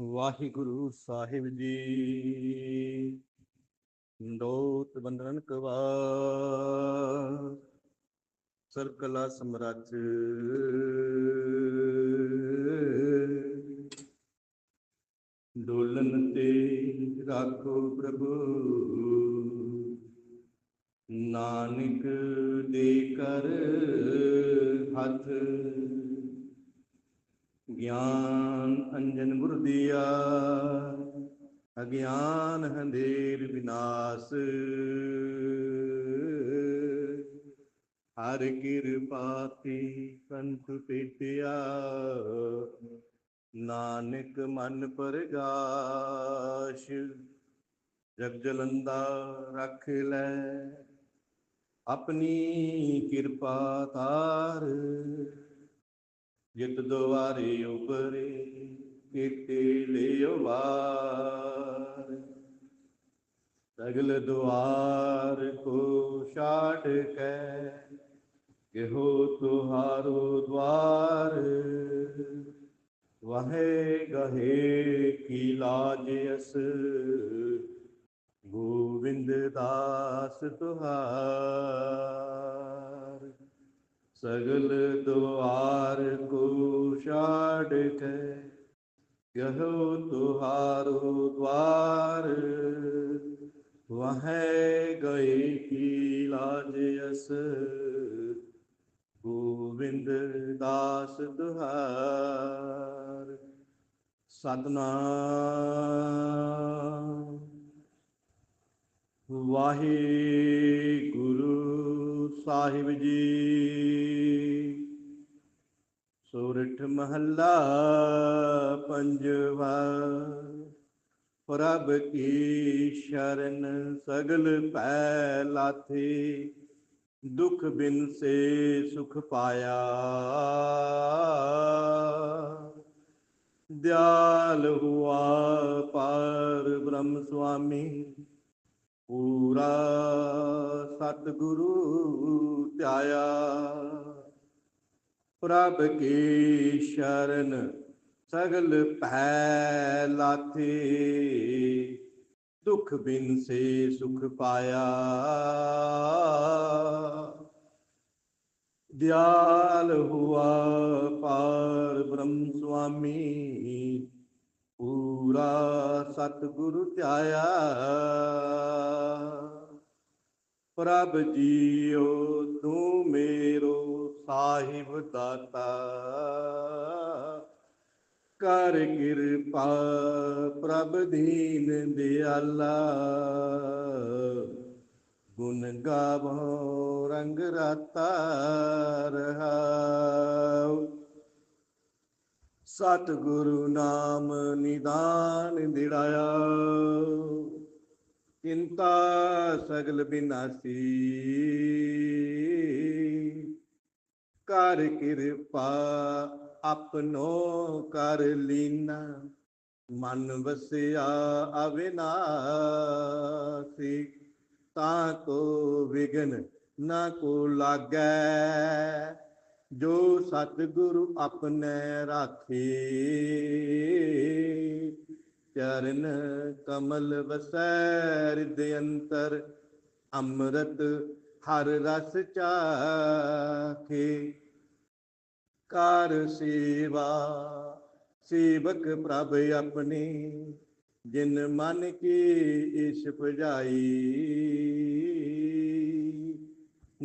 ਵਾਹਿਗੁਰੂ ਸਾਹਿਬ ਜੀ। ਦੋਤ ਬੰਦਨ ਕਵਾ। ਸਰਕਲਾ ਸਮਰਾਚ ਡੋਲਨ ਤੇ ਰਾਖੋ ਪ੍ਰਭੂ। ਨਾਨਕ ਦੇ ਕਰ ਹੱਥ ਗਿਆਨ ਅੰਜਨ ਗੁਰ ਅਗਿਆਨ ਹੰਦੇਰ ਵਿਨਾਸ਼। ਹਰ ਕਿਰਪਾ ਤੇ ਕੰਠ ਪੇਟਿਆ, ਨਾਨਕ ਮਨ ਪਰਗਾਸ਼। ਜਗ ਜਲੰਦਾ ਰੱਖ ਲੈ, ਆਪਣੀ ਕਿਰਪਾ ਤਾਰ ਜਿਤ ਦੁਆਰੇ ਉਪਰੇ ਕੀਤੇ ਲਿਓ ਵਾਰ। ਸਗਲ ਦੁਆਰ ਕੋ ਛਾੜ ਕੈ, ਕਿਹੋ ਤੁਹਾਰੋ ਦਵਾਰ। ਵਹੇ ਗਹੇ ਕੀ ਲਾਜ ਅਸ ਗੋਵਿੰਦ ਦਾਸ ਤੁਹਾਰ। ਸਗਲ ਦੁਆਰ ਕੋ ਛਾੜ ਕੇ ਯਹੋ ਤੁਹਾਰੋ ਦਵਾਰ। ਵਹੈ ਗਏ ਕੀ ਲਾਜ ਅਸ? ਗੋਵਿੰਦ ਦਾਸ ਤੁਹਾਰ ਸਤਨਾਮ। ਵਾਹਿਗੁਰੂ ਸਾਹਿਬ ਜੀ। ਸੋਰਠ ਮਹੱਲਾ ਪੰਜਵਾ, ਪ੍ਰਭ ਕੀ ਸ਼ਰਨ ਸਗਲ ਭੈ ਲਾਥੀ, ਦੁਖ ਬਿਨ ਸੇ ਸੁਖ ਪਾਇਆ। ਦਿਆਲ ਹੁਆ ਪਾਰ ਬ੍ਰਹਮ ਸੁਆਮੀ ਪੂਰਾ ਸਤਿਗੁਰੂ ਧਿਆਇਆ। ਪ੍ਰਭ ਕੀ ਸ਼ਰਨ ਸਗਲ ਭੈ ਲਾਥੀ। ਦੁਖ ਬਿਨ ਸੇ ਸੁਖ ਪਾਇਆ। ਦਿਆਲ ਹੁਆ ਪਾਰ ਬ੍ਰਹਮ ਸੁਆਮੀ। ਪੂਰਾ ਸਤਿਗੁਰੂ ਧਿਆਇਆ। ਪ੍ਰਭ ਜੀਓ, ਤੂੰ ਮੇਰੋ ਸਾਹਿਬ ਦਾਤਾ। ਕਰ ਕਿਰਪਾ ਪ੍ਰਭ ਦੀਨ ਦਿਆਲਾ। ਗੁਣ ਗਾਵੋ ਰੰਗ ਰਾਤਾ ਰਹਾਉ। ਸਤਿਗੁਰੂ ਨਾਮ ਨਿਦਾਨ ਦਿੜਾਇਆ। ਚਿੰਤਾ ਸਗਲ ਬਿਨਾਸੀ। ਕਰ ਕਿਰਪਾ ਆਪਨੋ ਕਰ ਲੀਨਾ। ਮਨ ਵਸਿਆ ਅਵਿਨਾਸੀ ਤਾਂ ਕੋ ਵਿਗਨ ਨਾ ਕੋ ਲਾਗੈ। ਜੋ ਸਤਿਗੁਰੂ ਆਪਣੇ ਰਾਖੇ। ਚਰਨ ਕਮਲ ਵਸੈ ਹਿਰਦਿ ਅੰਤਰ ਅੰਮ੍ਰਿਤ ਹਰ ਰਸ ਚਾਖੇ। ਕਰ ਸੇਵਾ, ਸੇਵਕ ਪ੍ਰਭ ਆਪਣੀ, ਜਿਨ ਮਨ ਕੀ ਇਸ਼ ਭਜਾਈ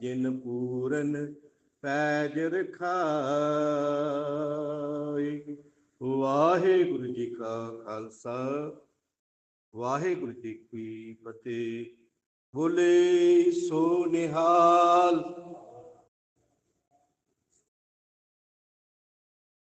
ਜਿਨ ਪੂਰਨ ਪੈਜ ਰਖਾਈ ਵਾਹਿਗੁਰੂ ਜੀ ਕਾ ਖਾਲਸਾ, ਵਾਹਿਗੁਰੂ ਜੀ ਕੀ ਫਤਿਹ। ਬੋਲੇ ਸੋ ਨਿਹਾਲ।